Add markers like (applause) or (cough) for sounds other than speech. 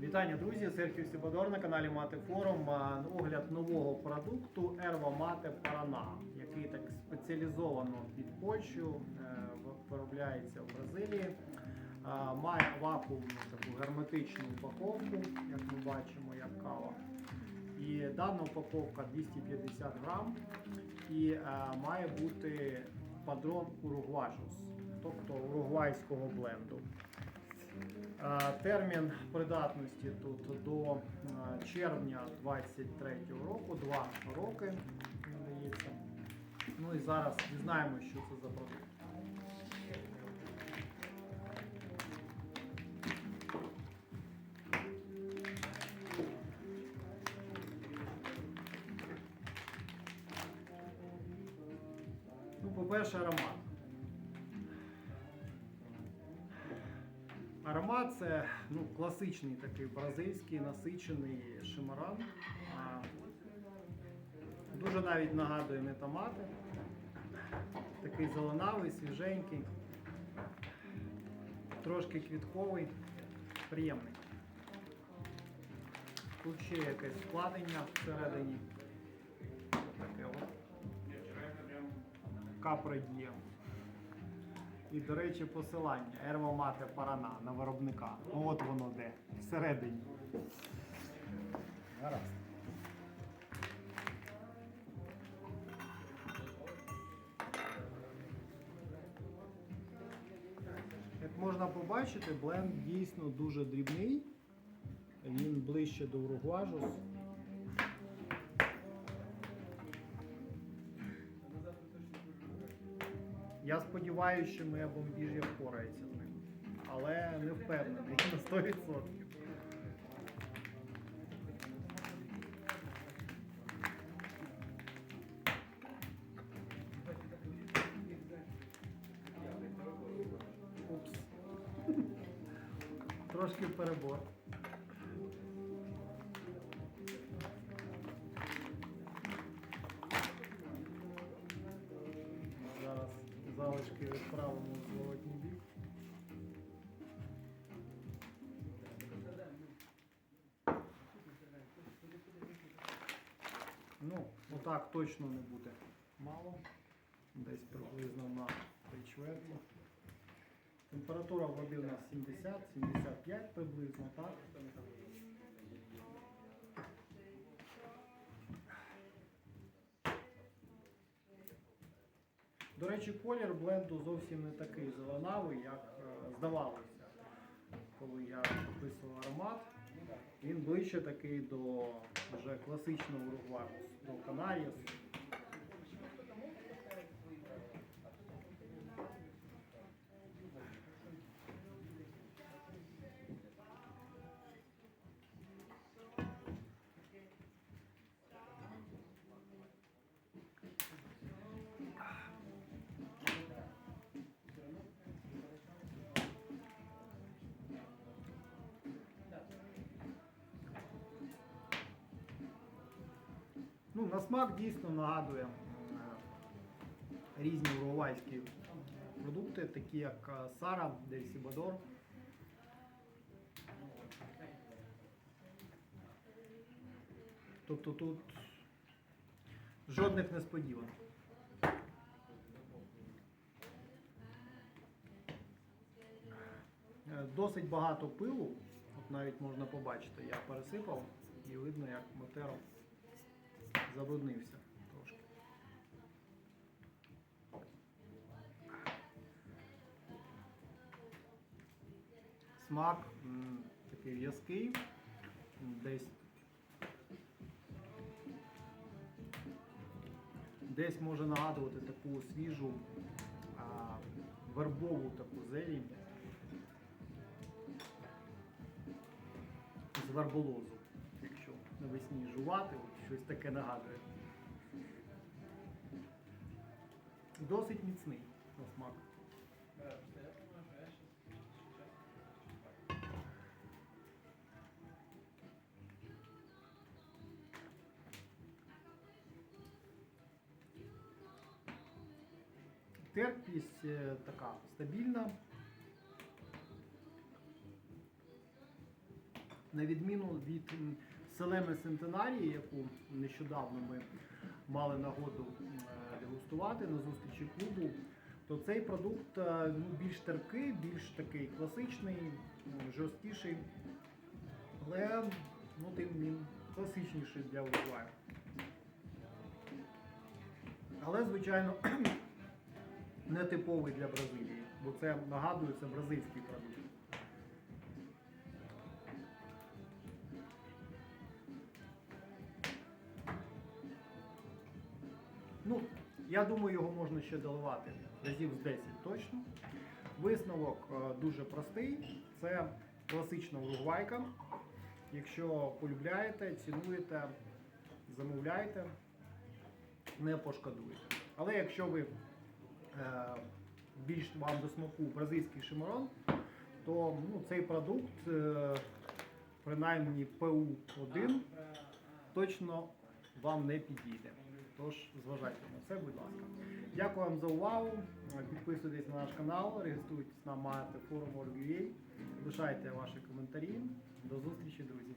Вітання, друзі! Серхіо Сібадор на каналі Мати Форум. Огляд нового продукту Ерва Мате Парана, який так спеціалізовано під Польщу, е, виробляється в Бразилії. Має вакуумну таку герметичну упаковку, як ми бачимо, як кава. І дана упаковка 250 грам і е, має бути падрон уругважус, тобто уругвайського бленду. Термін придатності тут до червня 23 року, 2 роки надається. Ну і зараз дізнаємося, що це за продукт. Ну, по-перше, аромат. Аромат це ну, класичний такий бразильський насичений шимаран. Дуже навіть нагадує метамати. Такий зеленавий, свіженький, трошки квітковий, приємний. Тут ще якесь вкладення всередині. Таке от. Капредіє. І, до речі, посилання Ерва Мате Парана на виробника. Ну, От воно де, всередині. Гаразд. Як можна побачити, бленд дійсно дуже дрібний. Він ближче до уругважу. Я сподіваюся, що моя бомбіж'я впорається з ним. Але не впевнений на 100%. Упс. Трошки перебор. Залишки відправимо в зворотній бік. Ну, отак точно не буде мало. Десь приблизно на три чверті. Температура води у нас 70-75 приблизно, так? До речі, колір бленду зовсім не такий зеленавий, як е, здавалося, коли я описував аромат. Він ближче такий до вже класичного уругваю, до канаріс. Ну, на смак дійсно нагадує е, різні уругвайські продукти, такі як е, Сара, Дель Сібадор. Тобто тут жодних несподіванок. Е, Досить багато пилу, от навіть можна побачити, я пересипав і видно, як мотеро забруднився трошки. Смак м, такий в'язкий, десь десь може нагадувати таку свіжу а, вербову таку зелень з верболозу, якщо навесні жувати, щось таке нагадує. Досить міцний на смак. Терпість е, така стабільна. На відміну від Селеми Сентенарії, яку нещодавно ми мали нагоду е, дегустувати на зустрічі клубу, то цей продукт е, ну, більш терпкий, більш такий класичний, жорсткіший, але ну, тим класичніший для вживання. Але, звичайно, (clears throat) не типовий для Бразилії, бо це нагадує, це бразильський продукт. Ну, я думаю, його можна ще доливати разів з 10 точно. Висновок е, дуже простий. Це класична уругвайка. Якщо полюбляєте, цінуєте, замовляйте, не пошкодуєте. Але якщо ви е, більш вам до смаку бразильський шимарон, то ну, цей продукт, е, принаймні ПУ-1, точно вам не підійде. Тож зважайте на це, будь ласка. Дякую вам за увагу. Підписуйтесь на наш канал, реєструйтесь на Мати форум лишайте ваші коментарі. До зустрічі, друзі.